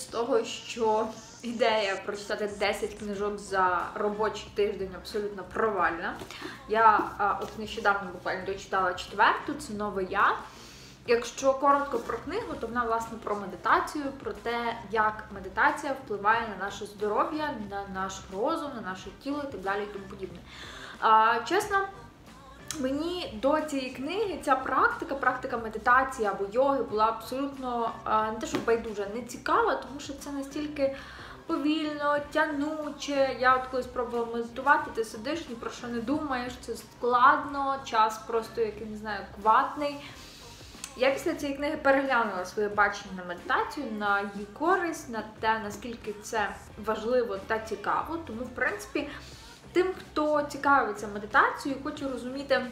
з того, що ідея прочитати 10 книжок за робочий тиждень абсолютно провальна. Я а, от нещодавно буквально дочитала четверту, це нове я. Якщо коротко про книгу, то вона власне про медитацію, про те, як медитація впливає на наше здоров'я, на наш розум, на наше тіло і так далі і тому подібне. А, чесно, мені до цієї книги ця практика, практика медитації або йоги була абсолютно не те, що байдужа, не цікава, тому що це настільки повільно, тянуче. Я от коли спробувала медитувати, ти сидиш, ні про що не думаєш, це складно, час просто, як я не знаю, кватний. Я після цієї книги переглянула своє бачення на медитацію, на її користь, на те, наскільки це важливо та цікаво. Тому, в принципі, тим, хто цікавиться медитацією, хоче розуміти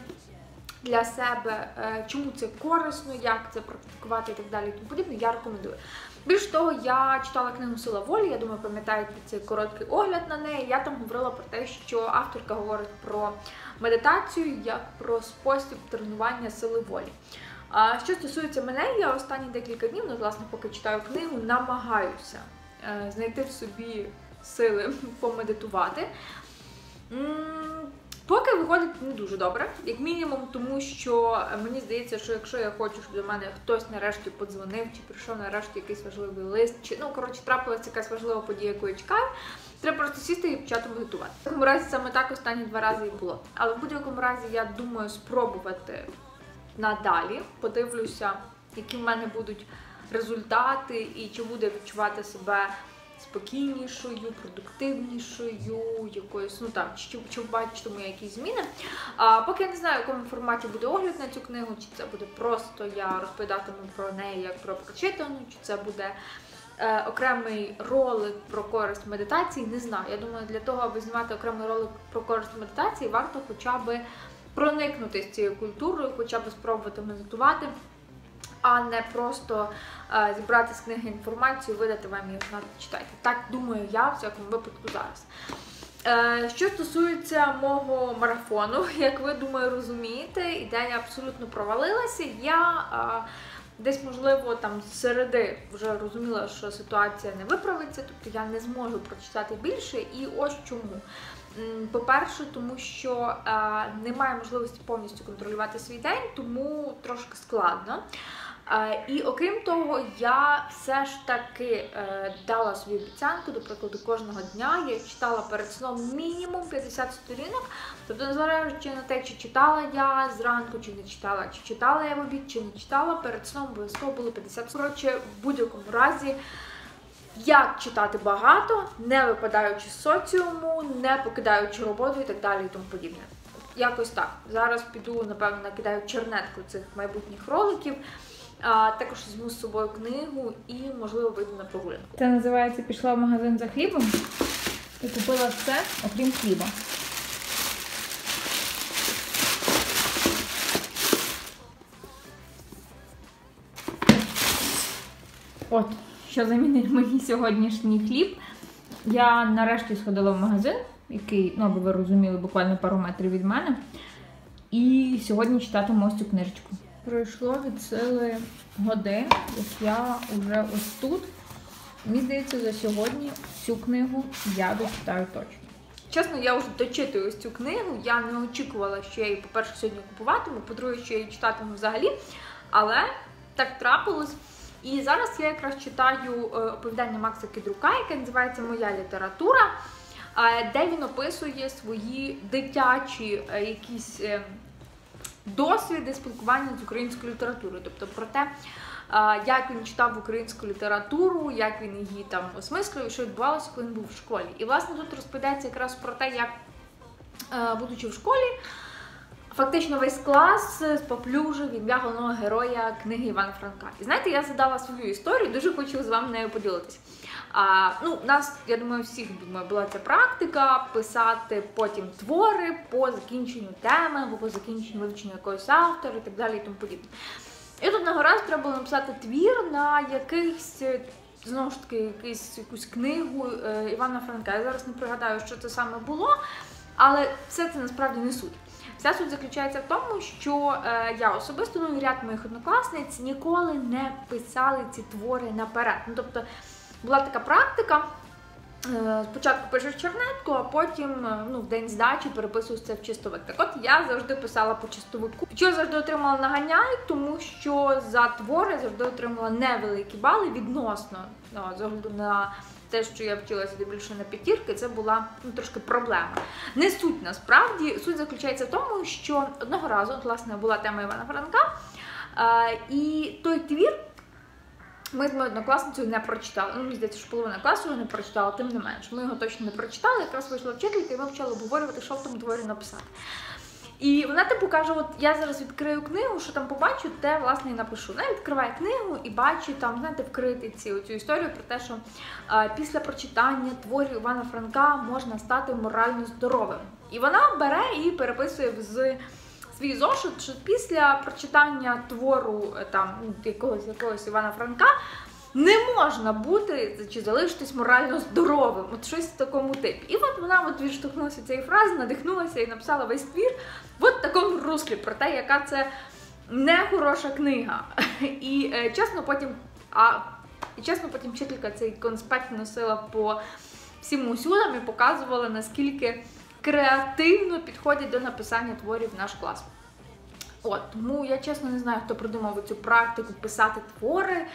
для себе, е, чому це корисно, як це практикувати і так далі. Тому подібне, я рекомендую. Більш того, я читала книгу Сила волі. Я думаю, пам'ятаєте цей короткий огляд на неї. Я там говорила про те, що авторка говорить про медитацію як про спосіб тренування сили волі. Що стосується мене, я останні декілька днів, ну, власне, поки читаю книгу, намагаюся е, знайти в собі сили помедитувати. Поки виходить не дуже добре, як мінімум, тому що мені здається, що якщо я хочу, щоб до мене хтось нарешті подзвонив, чи прийшов нарешті якийсь важливий лист, чи ну коротше трапилася якась важлива подія, яку я чекаю, треба просто сісти і почати медитувати. В будь-якому разі саме так останні два рази і було. Але в будь-якому разі я думаю спробувати надалі. Подивлюся, які в мене будуть результати, і чи буде відчувати себе спокійнішою, продуктивнішою, якоюсь, ну там, чи, чи бачитиму я якісь зміни. А поки я не знаю, в якому форматі буде огляд на цю книгу, чи це буде просто я розповідатиму про неї як про прочитану, чи це буде. е, Окремий ролик про користь медитації, не знаю. Я думаю, для того, аби знімати окремий ролик про користь медитації, варто хоча б проникнути з цією культурою, хоча б спробувати медитувати, а не просто е, зібрати з книги інформацію, видати вам її на читайте. Так думаю я в всякому випадку зараз. Е, Що стосується мого марафону, як ви думаю, розумієте, ідея абсолютно провалилася. Я е, десь, можливо, там з середи вже розуміла, що ситуація не виправиться, тобто я не зможу прочитати більше. І ось чому. По-перше, тому що е, немає можливості повністю контролювати свій день, тому трошки складно. І окрім того, я все ж таки е, дала собі обіцянку, до прикладу, кожного дня я читала перед сном мінімум 50 сторінок. Тобто, незважаючи на те, чи читала я зранку, чи не читала, чи читала я в обід, чи не читала, перед сном обов'язково було 50 Коротше, в будь-якому разі. Як читати багато, не випадаючи з соціуму, не покидаючи роботу і так далі і тому подібне. Якось так. Зараз піду, напевно, накидаю чернетку цих майбутніх роликів. А, також візьму з собою книгу і, можливо, вийду на прогулянку. Це називається пішла в магазин за хлібом і купила все, окрім хліба. От, що замінив мені сьогоднішній хліб. Я нарешті сходила в магазин, який, ну, аби ви розуміли, буквально пару метрів від мене. І сьогодні читатиму ось цю книжечку. Пройшло від сили годин, як я вже ось тут. Мені здається, за сьогодні цю книгу я дочитаю точно. Чесно, я вже дочитую ось цю книгу. Я не очікувала, що я її, по-перше, сьогодні купуватиму, по-друге, що я її читатиму взагалі. Але так трапилось. І зараз я якраз читаю е, оповідання Макса Кідрука, яке називається Моя література, е, де він описує свої дитячі е, якісь досвіди спілкування з українською літературою, тобто про те, як він читав українську літературу, як він її там осмислював, що відбувалося, коли він був в школі. І власне тут розповідається якраз про те, як, е, будучи в школі, фактично весь клас споплюжив ім'я головного героя книги Івана Франка. І знаєте, я задала свою історію, дуже хочу з вами нею поділитися. А, ну, у нас, я думаю, всіх думаю, була ця практика писати потім твори по закінченню теми або по закінченню вивчення якогось автора і так далі і тому подібне. І тут на раз треба було написати твір на якийсь, знову ж таки, якийсь, якусь книгу е, Івана Франка. Я зараз не пригадаю, що це саме було, але все це насправді не суть. Вся суть заключається в тому, що е, я особисто, ну і ряд моїх однокласниць ніколи не писали ці твори наперед. Ну, тобто, була така практика. Е, Спочатку пишеш чернетку, а потім е, ну, в день здачі переписуєш це в чистовик. Так от я завжди писала по чистовику. Що завжди отримала наганяй, тому що за твори завжди отримала невеликі бали відносно ну, з огляду на те, що я вчилася більше на п'ятірки, це була ну, трошки проблема. Не суть насправді. Суть заключається в тому, що одного разу, от, власне, була тема Івана Франка, і той твір. Ми з моєю однокласницею не прочитали. Ну, мені здається, що половина класу його не прочитала, тим не менш. Ми його точно не прочитали. Якраз вийшла вчителька, і ми почали обговорювати, що в тому творі написати. І вона типу каже: от я зараз відкрию книгу, що там побачу, те власне і напишу. Вона відкриває книгу і бачить там, знаєте, в критиці цю історію про те, що е, після прочитання творів Івана Франка можна стати морально здоровим. І вона бере і переписує з свій зошит, що після прочитання твору е, там ну, якогось якогось Івана Франка не можна бути чи залишитись морально здоровим. От щось в такому типі. І от вона от відштовхнулася цієї фрази, надихнулася і написала весь твір в такому руслі про те, яка це не хороша книга. І е, чесно, потім. А і чесно, потім вчителька цей конспект носила по всім усюдам і показувала, наскільки креативно підходять до написання творів наш клас. От, тому я чесно не знаю, хто придумав цю практику писати твори.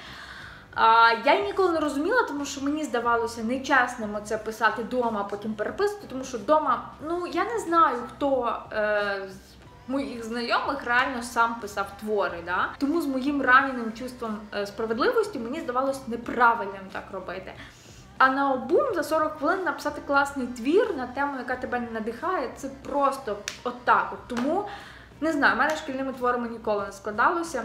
Я ніколи не розуміла, тому що мені здавалося нечесним це писати вдома, а потім переписувати, тому що вдома, ну я не знаю, хто е, з моїх знайомих реально сам писав твори. Да? Тому з моїм раненим чувством е, справедливості мені здавалось неправильним так робити. А на обум за 40 хвилин написати класний твір на тему, яка тебе не надихає, це просто отак. От. Тому не знаю, в мене шкільними творами ніколи не складалося.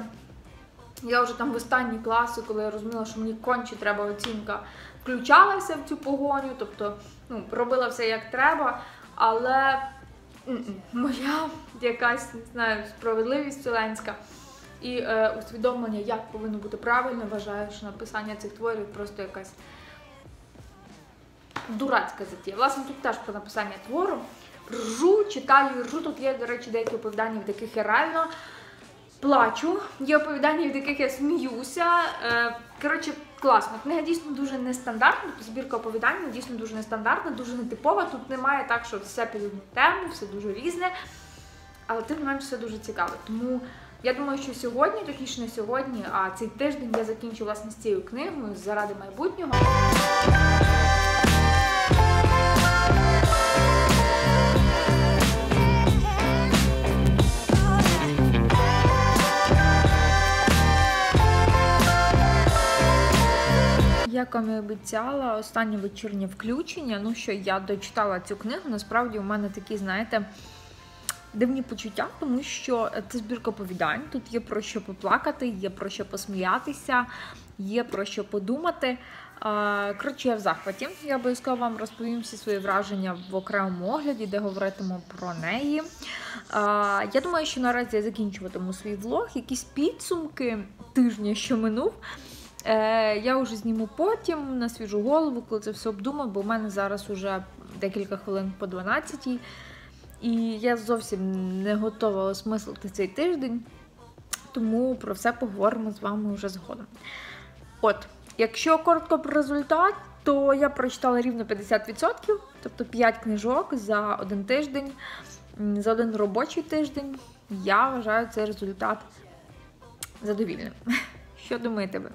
Я вже там в останній класи, коли я розуміла, що мені конче треба оцінка, включалася в цю погоню, тобто ну, робила все як треба, але моя якась не знаю, справедливість вселенська і е, усвідомлення, як повинно бути правильно, вважаю, що написання цих творів просто якась дурацька затія. Власне, тут теж про написання твору. Ржу, читаю, ржу. Тут є, до речі, деякі оповідання, в яких я реально плачу. Є оповідання, в яких я сміюся. Е, Коротше, класно. Книга дійсно дуже нестандартна, збірка оповідань дійсно дуже нестандартна, дуже нетипова. Тут немає так, що все під одну тему, все дуже різне. Але тим не менш все дуже цікаво. Тому я думаю, що сьогодні, точніше не сьогодні, а цей тиждень я закінчу власне з цією книгою заради майбутнього. Вам і обіцяла, останнє вечірнє включення. Ну що я дочитала цю книгу. Насправді у мене такі, знаєте, дивні почуття, тому що це збірка оповідань. Тут є про що поплакати, є про що посміятися, є про що подумати. Коротше, я в захваті. Я обов'язково вам розповім всі свої враження в окремому огляді, де говоритиму про неї. Я думаю, що наразі я закінчуватиму свій влог. Якісь підсумки тижня, що минув. Е, Я вже зніму потім на свіжу голову, коли це все обдумаю, бо в мене зараз уже декілька хвилин по 12 і я зовсім не готова осмислити цей тиждень, тому про все поговоримо з вами вже згодом. От, якщо коротко про результат, то я прочитала рівно 50%, тобто 5 книжок за один тиждень, за один робочий тиждень. Я вважаю цей результат задовільним. Що думаєте ви?